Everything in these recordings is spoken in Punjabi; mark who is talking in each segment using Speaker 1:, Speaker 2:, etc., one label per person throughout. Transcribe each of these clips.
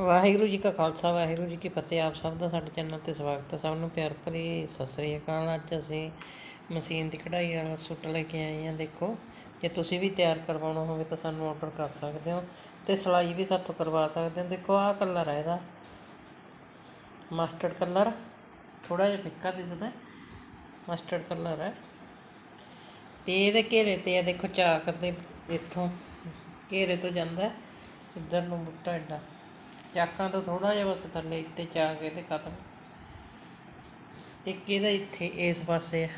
Speaker 1: ਵਾਹਿਗੁਰੂ ਜੀ ਕਾ ਖਾਲਸਾ, ਵਾਹਿਗੁਰੂ ਜੀ ਕੀ ਫਤਿਹ। ਆਪ ਸਭ ਦਾ ਸਾਡੇ ਚੈਨਲ ਤੇ ਸਵਾਗਤ ਹੈ। ਸਭ ਨੂੰ ਪਿਆਰ ਭਰੀ ਸਤਿ ਸ੍ਰੀ ਅਕਾਲ। ਅੱਜ ਅਸੀਂ ਮਸ਼ੀਨ ਦੀ ਕਢਾਈ ਵਾਲਾ ਸੂਟ ਲੈ ਕੇ ਆਏ ਹਾਂ। ਦੇਖੋ, ਜੇ ਤੁਸੀਂ ਵੀ ਤਿਆਰ ਕਰਵਾਉਣਾ ਹੋਵੇ ਤਾਂ ਸਾਨੂੰ ਆਰਡਰ ਕਰ ਸਕਦੇ ਹੋ ਤੇ ਸਿਲਾਈ ਵੀ ਸਾਥੋਂ ਕਰਵਾ ਸਕਦੇ ਹੋ। ਦੇਖੋ, ਆਹ ਕਲਰ ਹੈ ਇਹਦਾ। ਮਸਟਰਡ ਕਲਰ ਥੋੜਾ ਜਿਹਾ ਫਿੱਕਾ ਦਿਸਦਾ। ਮਸਟਰਡ ਕਲਰ ਹੈ ਤੇ ਇਹਦੇ ਘੇਰੇ ਤੇ ਆ ਦੇਖੋ, ਚਾਕ ਤੇ ਇੱਥੋਂ ਘੇਰੇ ਤੋਂ ਜਾਂਦਾ। ਇੱਧਰ ਨੂੰ ਬੁੱਟਾ ਐਡਾ। ਚਾਕਾਂ ਤੋਂ ਥੋੜਾ ਜਿਹਾ ਬਸ ਥੱਲੇ ਇੱਥੇ ਚਾਕ ਇਹਦੇ ਖਤਮ। ਤੇ ਕਿਹਦਾ ਇੱਥੇ ਇਸ ਪਾਸੇ ਆ?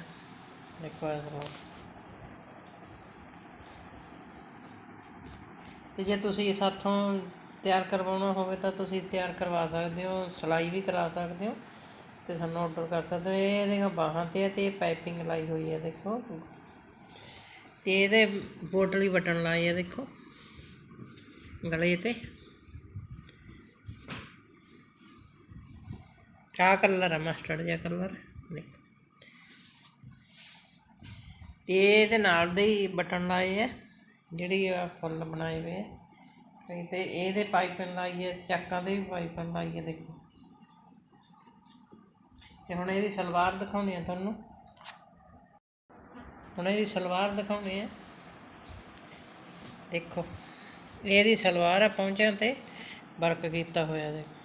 Speaker 1: ਦੇਖੋ ਇਸ ਤਰ੍ਹਾਂ ਤੇ ਜੇ ਤੁਸੀਂ ਸਾਥੋਂ ਤਿਆਰ ਕਰਵਾਉਣਾ ਹੋਵੇ ਤਾਂ ਤੁਸੀਂ ਤਿਆਰ ਕਰਵਾ ਸਕਦੇ ਹੋ, ਸਿਲਾਈ ਵੀ ਕਰਾ ਸਕਦੇ ਹੋ ਤੇ ਸਾਨੂੰ ਆਰਡਰ ਕਰ ਸਕਦੇ ਹੋ। ਇਹ ਇਹਦੀਆਂ ਬਾਹਾਂ ਤੇ ਹੈ ਤੇ ਇਹ ਪਾਈਪਿੰਗ ਲਾਈ ਹੋਈ ਹੈ ਦੇਖੋ। ਤੇ ਇਹਦੇ ਬੋਟਲੀ ਬਟਨ ਲਾਏ ਆ, ਦੇਖੋ। ਗਲੇ ਤੇ। ਕਾ ਕਲਰ ਹੈ ਮਸਟਰਡ ਜਿਹਾ ਕਲਰ ਦੇਖੋ ਤੇ ਇਹਦੇ ਨਾਲ ਦੇ ਹੀ ਬਟਨ ਲਾਏ ਹੈ ਜਿਹੜੀ ਆ ਫੁੱਲ ਬਣਾਏ ਹੋਏ ਹੈ ਤੇ ਇਹਦੇ ਪਾਈਪਨ ਲਾਈ ਹੈ ਚੱਕਾਂ ਦੇ ਵੀ ਪਾਈਪਨ ਲਾਈ ਹੈ ਦੇਖੋ ਤੇ ਹੁਣ ਇਹਦੀ ਸਲਵਾਰ ਦਿਖਾਉਣੀ ਆ ਤੁਹਾਨੂੰ ਹੁਣ ਇਹਦੀ ਸਲਵਾਰ ਦਿਖਾਉਣੀ ਆ ਦੇਖੋ ਇਹਦੀ ਸਲਵਾਰ ਆ ਪਹੁੰਚਿਆਂ ਤੇ ਵਰਕ ਕੀਤਾ ਹੋਇਆ ਦੇਖੋ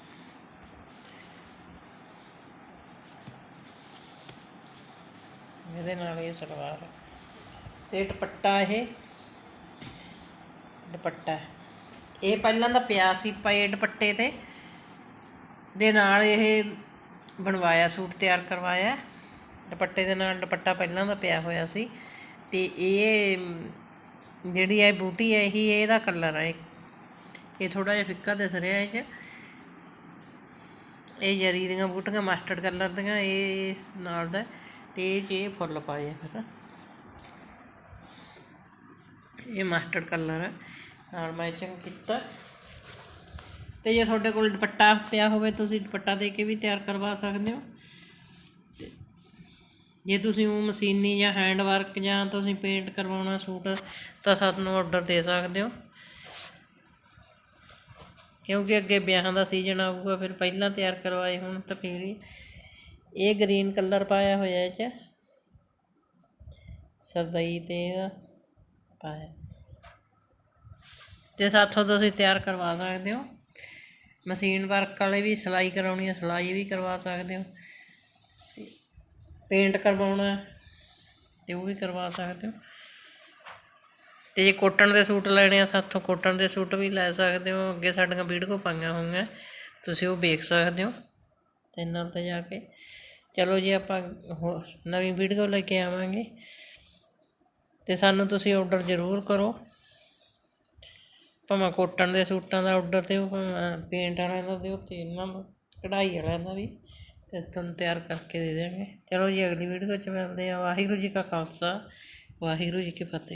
Speaker 1: ਇਹਦੇ ਨਾਲ ਇਹ ਸਲਵਾਰ ਹੈ। ਤੇ ਦੁਪੱਟਾ ਇਹ ਦੁਪੱਟਾ ਇਹ ਪਹਿਲਾਂ ਦਾ ਪਿਆ ਸੀ ਪਏ ਦੁਪੱਟੇ ਤੇ। ਦੇ ਨਾਲ ਇਹ ਬਣਵਾਇਆ, ਸੂਟ ਤਿਆਰ ਕਰਵਾਇਆ। ਦੁਪੱਟੇ ਦੇ ਨਾਲ ਦੁਪੱਟਾ ਪਹਿਲਾਂ ਦਾ ਪਿਆ ਹੋਇਆ ਸੀ। ਤੇ ਇਹ, ਜਿਹੜੀ ਇਹ ਬੂਟੀ ਹੈ, ਇਹੀ ਇਹਦਾ ਕਲਰ ਹੈ। ਇਹ ਥੋੜਾ ਜਿਹਾ ਫਿੱਕਾ ਦਿਸ ਰਿਹਾ ਇਹ 'ਚ। ਇਹ ਜਰੀ ਦੀਆਂ ਬੂਟੀਆਂ ਮਸਟਰਡ ਕਲਰ ਦੀਆਂ, ਇਹ ਨਾਲ ਦਾ ਤੇ ਜੇ ਫੁੱਲ ਪਾਏ ਫਿਰ। ਇਹ ਮਸਟਰਡ ਕਲਰ ਹੈ ਨਾਲ ਮੈਚਿੰਗ ਕੀਤਾ। ਤੇ ਜੇ ਤੁਹਾਡੇ ਕੋਲ ਦੁਪੱਟਾ ਪਿਆ ਹੋਵੇ, ਤੁਸੀਂ ਦੁਪੱਟਾ ਦੇ ਕੇ ਵੀ ਤਿਆਰ ਕਰਵਾ ਸਕਦੇ ਹੋ। ਤੇ ਜੇ ਤੁਸੀਂ ਉਹ ਮਸ਼ੀਨੀ ਜਾਂ ਹੈਂਡ ਵਰਕ ਜਾਂ ਤੁਸੀਂ ਪੇਂਟ ਕਰਵਾਉਣਾ ਸੂਟ, ਤਾਂ ਸਾਨੂੰ ਆਰਡਰ ਦੇ ਸਕਦੇ ਹੋ। ਕਿਉਂਕਿ ਅੱਗੇ ਵਿਆਹਾਂ ਦਾ ਸੀਜ਼ਨ ਆਊਗਾ, ਫਿਰ ਪਹਿਲਾਂ ਤਿਆਰ ਕਰਵਾਏ ਹੁਣ ਤਾਂ ਫਿਰ ਹੀ ਇਹ ਗ੍ਰੀਨ ਕਲਰ ਪਾਇਆ ਹੋਇਆ ਇਹ 'ਚ। ਸਰਦਈ ਤੇ ਇਹਦਾ ਪਾਇਆ। ਤੇ ਸਾਥੋਂ ਤੁਸੀਂ ਤਿਆਰ ਕਰਵਾ ਸਕਦੇ ਹੋ। ਮਸ਼ੀਨ ਵਰਕ ਵਾਲੇ ਵੀ ਸਿਲਾਈ ਕਰਾਉਣੀ ਹੈ ਸਿਲਾਈ ਵੀ ਕਰਵਾ ਸਕਦੇ ਹੋ। ਤੇ ਪੇਂਟ ਕਰਵਾਉਣਾ ਹੈ ਤੇ ਉਹ ਵੀ ਕਰਵਾ ਸਕਦੇ ਹੋ। ਤੇ ਜੇ ਕੋਟਨ ਦੇ ਸੂਟ ਲੈਣੇ ਆ, ਸਾਥੋਂ ਕੋਟਨ ਦੇ ਸੂਟ ਵੀ ਲੈ ਸਕਦੇ ਹੋ। ਅੱਗੇ ਸਾਡੀਆਂ ਵੀਡੀਓ ਪਾਈਆਂ ਹੋਈਆਂ, ਤੁਸੀਂ ਉਹ ਵੇਖ ਸਕਦੇ ਹੋ। ਤੇ ਇਹਨਾਂ ਤੇ ਜਾ ਕੇ ਚਲੋ ਜੀ ਆਪਾਂ ਹੋ- ਨਵੀਂ ਵੀਡੀਓ ਲੈ ਕੇ ਆਵਾਂਗੇ। ਤੇ ਸਾਨੂੰ ਤੁਸੀਂ ਆਰਡਰ ਜ਼ਰੂਰ ਕਰੋ। ਭਾਵੇਂ ਕੋਟਨ ਦੇ ਸੂਟਾਂ ਦਾ ਆਰਡਰ ਦਿਓ, ਭਾਵੇਂ ਪੇਂਟ ਵਾਲਿਆਂ ਦਾ ਦਿਓ, ਤੇ ਇਹਨਾਂ ਦਾ ਕਢਾਈ ਵਾਲਿਆਂ ਦਾ ਵੀ। ਤੇ ਤੁਹਾਨੂੰ ਤਿਆਰ ਕਰਕੇ ਦੇ ਦਿਆਂਗੇ। ਚਲੋ ਜੀ, ਅਗਲੀ ਵੀਡੀਓ 'ਚ ਮਿਲਦੇ ਆ ਵਾਹਿਗੁਰੂ ਜੀ ਕਾ ਖਾਲਸਾ, ਵਾਹਿਗੁਰੂ ਜੀ ਕੀ ਫਤਿਹ।